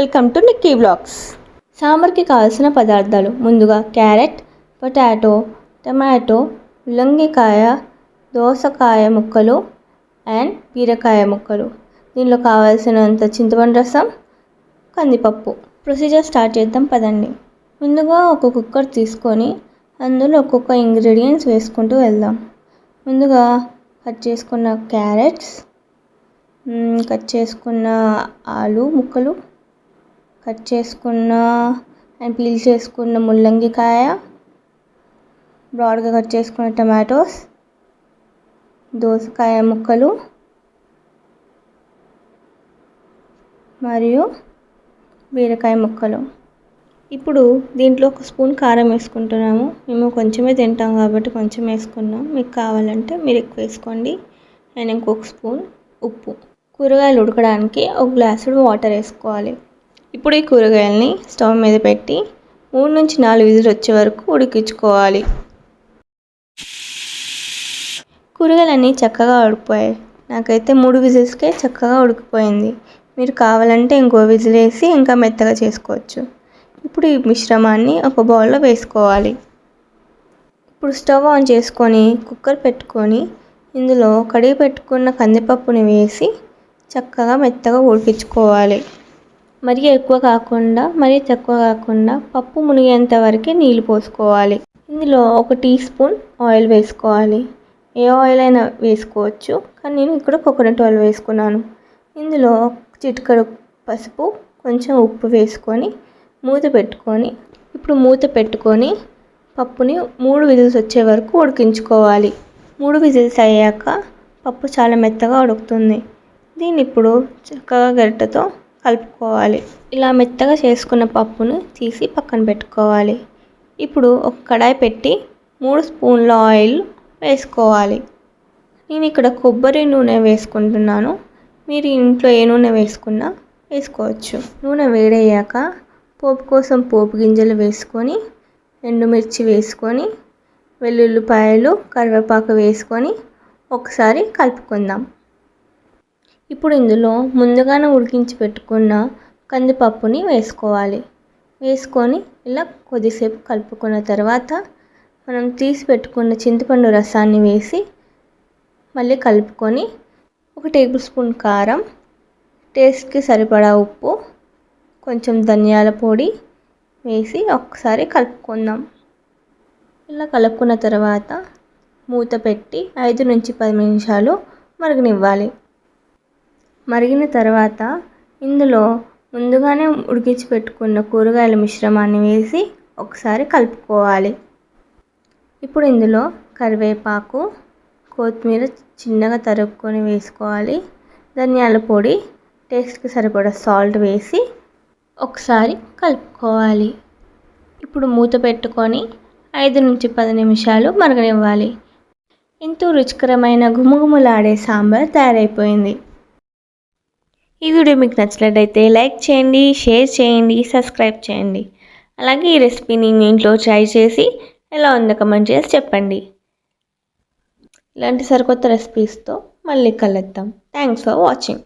Welcome to Nikki blogs సాంబార్కి కావాల్సిన పదార్థాలు ముందుగా క్యారెట్ పొటాటో టమాటో ముల్లంగికాయ దోసకాయ ముక్కలు అండ్ బీరకాయ ముక్కలు. దీనిలో కావాల్సినంత చింతపండు రసం కందిపప్పు. ప్రొసీజర్ స్టార్ట్ చేద్దాం పదండి. ముందుగా ఒక కుక్కర్ తీసుకొని అందులో ఒక్కొక్క ఇంగ్రీడియంట్స్ వేసుకుంటూ వెళ్దాం. ముందుగా కట్ చేసుకున్న క్యారెట్స్ కట్ చేసుకున్న ఆలు ముక్కలు కట్ చేసుకున్న అండ్ పీల్ చేసుకున్న ముల్లంగికాయ బ్రాడ్గా కట్ చేసుకున్న టమాటోస్ దోసకాయ ముక్కలు మరియు బీరకాయ ముక్కలు. ఇప్పుడు దీంట్లో ఒక స్పూన్ కారం వేసుకుంటున్నాము. మేము కొంచెమే తింటాం కాబట్టి కొంచెం వేసుకున్నాం. మీకు కావాలంటే మీరు ఎక్కువ వేసుకోండి. అండ్ ఇంకొక స్పూన్ ఉప్పు. కూరగాయలు ఉడకడానికి ఒక గ్లాసుడు వాటర్ వేసుకోవాలి. ఇప్పుడు ఈ కూరగాయలని స్టవ్ మీద పెట్టి మూడు నుంచి నాలుగు విజిల్ వచ్చే వరకు ఉడికించుకోవాలి. కూరగాయలన్నీ చక్కగా ఉడికిపోయాయి. నాకైతే మూడు విజిల్స్కే చక్కగా ఉడికిపోయింది. మీరు కావాలంటే ఇంకో విజిల్ వేసి ఇంకా మెత్తగా చేసుకోవచ్చు. ఇప్పుడు ఈ మిశ్రమాన్ని ఒక బౌల్లో వేసుకోవాలి. ఇప్పుడు స్టవ్ ఆన్ చేసుకొని కుక్కర్ పెట్టుకొని ఇందులో కడిగి పెట్టుకున్న కందిపప్పుని వేసి చక్కగా మెత్తగా ఉడికించుకోవాలి. మరీ ఎక్కువ కాకుండా మరీ తక్కువ కాకుండా పప్పు మునిగేంత వరకే నీళ్ళు పోసుకోవాలి. ఇందులో ఒక టీ స్పూన్ ఆయిల్ వేసుకోవాలి. ఏ ఆయిల్ అయినా వేసుకోవచ్చు కానీ నేను ఇక్కడ కోకోనట్ ఆయిల్ వేసుకున్నాను. ఇందులో చిటికడు పసుపు కొంచెం ఉప్పు వేసుకొని మూత పెట్టుకొని ఇప్పుడు మూత పెట్టుకొని పప్పుని మూడు విజిల్స్ వచ్చే వరకు ఉడికించుకోవాలి. మూడు విజిల్స్ అయ్యాక పప్పు చాలా మెత్తగా ఉడుకుతుంది. దీన్ని ఇప్పుడు చక్కగా గరిటెతో కలుపుకోవాలి. ఇలా మెత్తగా చేసుకున్న పప్పును తీసి పక్కన పెట్టుకోవాలి. ఇప్పుడు ఒక కడాయి పెట్టి మూడు స్పూన్ల ఆయిల్ వేసుకోవాలి. నేను ఇక్కడ కొబ్బరి నూనె వేసుకుంటున్నాను. మీరు ఇంట్లో ఏ నూనె వేసుకున్నా వేసుకోవచ్చు. నూనె వేడయ్యాక పోపు కోసం పోపు గింజలు వేసుకొని ఎండుమిర్చి వేసుకొని వెల్లుల్లిపాయలు కరివేపాకు వేసుకొని ఒకసారి కలుపుకుందాం. ఇప్పుడు ఇందులో ముందుగానే ఉడికించి పెట్టుకున్న కందిపప్పుని వేసుకోవాలి. వేసుకొని ఇలా కొద్దిసేపు కలుపుకున్న తర్వాత మనం తీసి పెట్టుకున్న చింతపండు రసాన్ని వేసి మళ్ళీ కలుపుకొని ఒక టేబుల్ స్పూన్ కారం టేస్ట్కి సరిపడా ఉప్పు కొంచెం ధనియాల పొడి వేసి ఒకసారి కలుపుకుందాం. ఇలా కలుపుకున్న తర్వాత మూత పెట్టి ఐదు నుంచి పది నిమిషాలు మరగనివ్వాలి. మరిగిన తర్వాత ఇందులో ముందుగానే ఉడికించి పెట్టుకున్న కూరగాయల మిశ్రమాన్ని వేసి ఒకసారి కలుపుకోవాలి. ఇప్పుడు ఇందులో కరివేపాకు కొత్తిమీర చిన్నగా తరుక్కొని వేసుకోవాలి. ధనియాల పొడి టేస్ట్కి సరిపడా సాల్ట్ వేసి ఒకసారి కలుపుకోవాలి. ఇప్పుడు మూత పెట్టుకొని ఐదు నుంచి పది నిమిషాలు మరగనివ్వాలి. ఎంతో రుచికరమైన గుమగుమలాడే సాంబార్ తయారైపోయింది. ఈ వీడియో మీకు నచ్చినట్టయితే లైక్ చేయండి షేర్ చేయండి సబ్స్క్రైబ్ చేయండి. అలాగే ఈ రెసిపీని మీ ఇంట్లో ట్రై చేసి ఎలా ఉందో కమెంట్ చేసి చెప్పండి. ఇలాంటి సరికొత్త రెసిపీస్తో మళ్ళీ కలుద్దాం. Thanks for watching